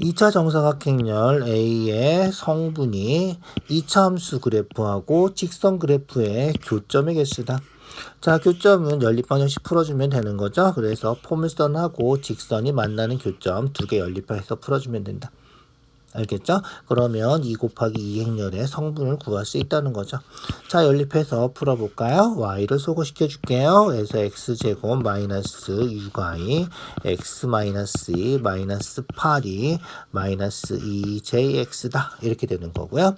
2차 정사각형열 A의 성분이 2차 함수 그래프하고 직선 그래프의 교점의 개수다. 자, 교점은 연립방정식 풀어주면 되는 거죠. 그래서 포물선하고 직선이 만나는 교점 두 개 연립해서 풀어주면 된다. 알겠죠? 그러면 2 곱하기 2 행렬의 성분을 구할 수 있다는 거죠. 자, 연립해서 풀어볼까요? y를 소거시켜 줄게요. 그래서 x제곱 마이너스 6y, x 마이너스 2, 마이너스 8이 마이너스 2jx다. 이렇게 되는 거고요.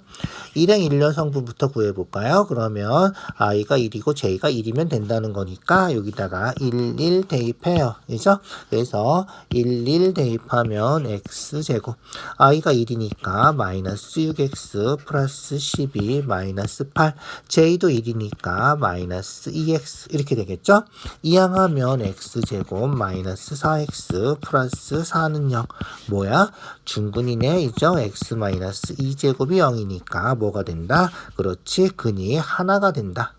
1행 1년 성분부터 구해볼까요? 그러면 i가 1이고 j가 1이면 된다는 거니까 여기다가 1, 1 대입해요. 그죠? 그래서 1, 1 대입하면 x제곱. i가 1 이니까 마이너스 6x 플러스 12 마이너스 8 j도 1이니까 마이너스 2x 이렇게 되겠죠? 이항하면 x제곱 마이너스 4x 플러스 4는 0 뭐야? 중근이네 이죠? x 마이너스 2제곱이 0이니까 뭐가 된다? 그렇지 근이 하나가 된다.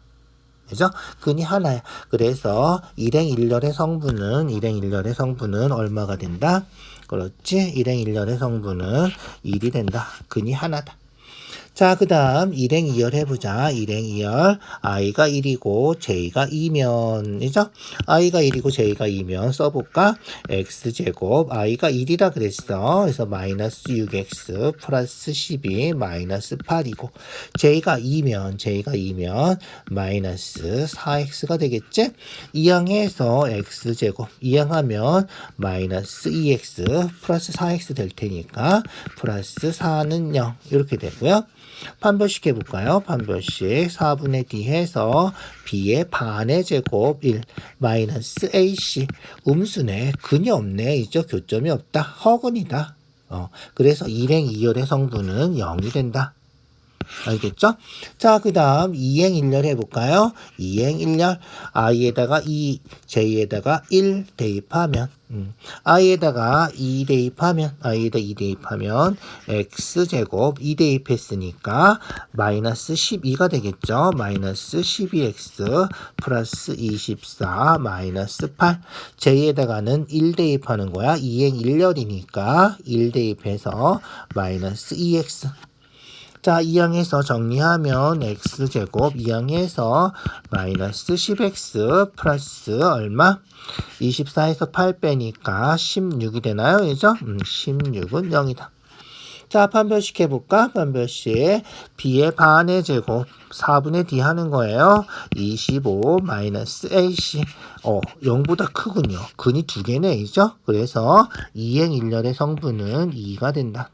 그죠? 근이 하나야. 그래서 일행 일렬의 성분은 일행 일렬의 성분은 얼마가 된다? 그렇지? 일행 일렬의 성분은 1이 된다. 근이 하나다. 자, 그 다음 일행 2열 해보자. 일행 2열 i가 1이고 j가 2면이죠? i가 1이고 j가 2면 써볼까? x제곱 i가 1이라 그랬어. 그래서 마이너스 6x 플러스 12 마이너스 8이고 j가 2면 j가 2면 마이너스 4x가 되겠지? 이항해서 x제곱 이항하면 마이너스 2x 플러스 4x 될 테니까 플러스 4는 0 이렇게 되고요. 판별식 해볼까요? 판별식 4분의 d 해서 b의 반의 제곱 1 마이너스 ac 음수네. 근이 없네. 이죠? 교점이 없다. 허근이다. 어, 그래서 1행 2열의 성분은 0이 된다 알겠죠? 자, 그 다음 2행 1열 해볼까요? 2행 1열 i에다가 2, j에다가 1 대입하면 음, i에다가 2 대입하면 i에다 2 대입하면 x제곱 2 대입했으니까 마이너스 12가 되겠죠? 마이너스 12x 플러스 24 마이너스 8 j에다가는 1 대입하는 거야 2행 1열이니까 1 대입해서 마이너스 2x 자, 이항에서 정리하면 x제곱 이항에서 마이너스 10x 플러스 얼마? 24에서 8 빼니까 16이 되나요? 그죠? 음, 16은 0이다. 자, 판별식 해볼까? 판별식. b의 반의 제곱 4분의 d 하는 거예요. 25 마이너스 ac. 어, 0보다 크군요. 근이 두 개네, 이죠? 그래서 2행 1열의 성분은 2가 된다.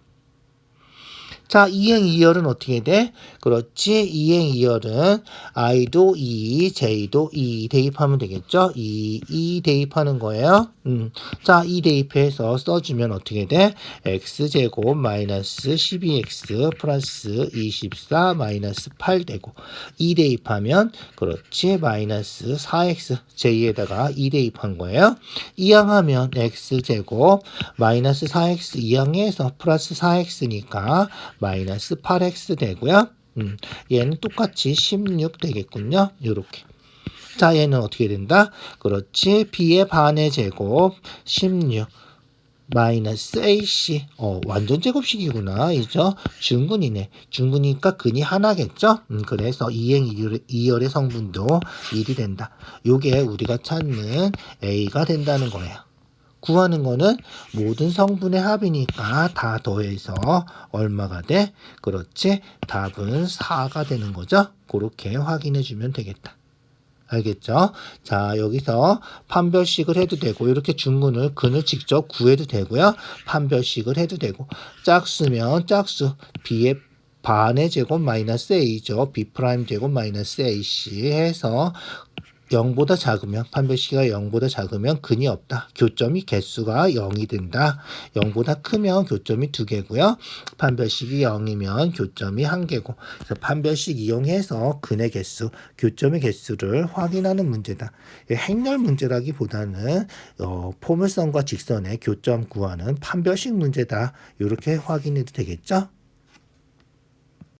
자, 2행 2열은 어떻게 돼? 그렇지. 2행 2열은 i도 2, j도 2 대입하면 되겠죠? 2, 2 대입하는 거예요. 음. 자, 2 대입해서 써주면 어떻게 돼? x제곱 마이너스 12x 플러스 24 마이너스 8 되고 2 대입하면 그렇지. 마이너스 4x j에다가 2 대입한 거예요. 이항하면 x제곱 마이너스 4x 이항해서 플러스 4x니까 마이너스 8x 되고요. 음, 얘는 똑같이 16 되겠군요. 요렇게. 자, 얘는 어떻게 된다? 그렇지. b의 반의 제곱 16 마이너스 ac 어 완전 제곱식이구나 이죠 중근이네 중근이니까 근이 하나겠죠 음, 그래서 2행 2열의 성분도 1이 된다 요게 우리가 찾는 a가 된다는 거예요 구하는 거는 모든 성분의 합이니까 다 더해서 얼마가 돼? 그렇지? 답은 4가 되는 거죠? 그렇게 확인해 주면 되겠다. 알겠죠? 자, 여기서 판별식을 해도 되고, 이렇게 중근을, 근을 직접 구해도 되고요. 판별식을 해도 되고, 짝수면 짝수, b의 반의 제곱 마이너스 a죠. b 프라임 제곱 마이너스 ac 해서 0보다 작으면 판별식이 0보다 작으면 근이 없다. 교점이 개수가 0이 된다. 0보다 크면 교점이 2개고요. 판별식이 0이면 교점이 1개고. 그래서 판별식 이용해서 근의 개수, 교점의 개수를 확인하는 문제다. 행렬 문제라기보다는 어, 포물선과 직선의 교점 구하는 판별식 문제다. 이렇게 확인해도 되겠죠?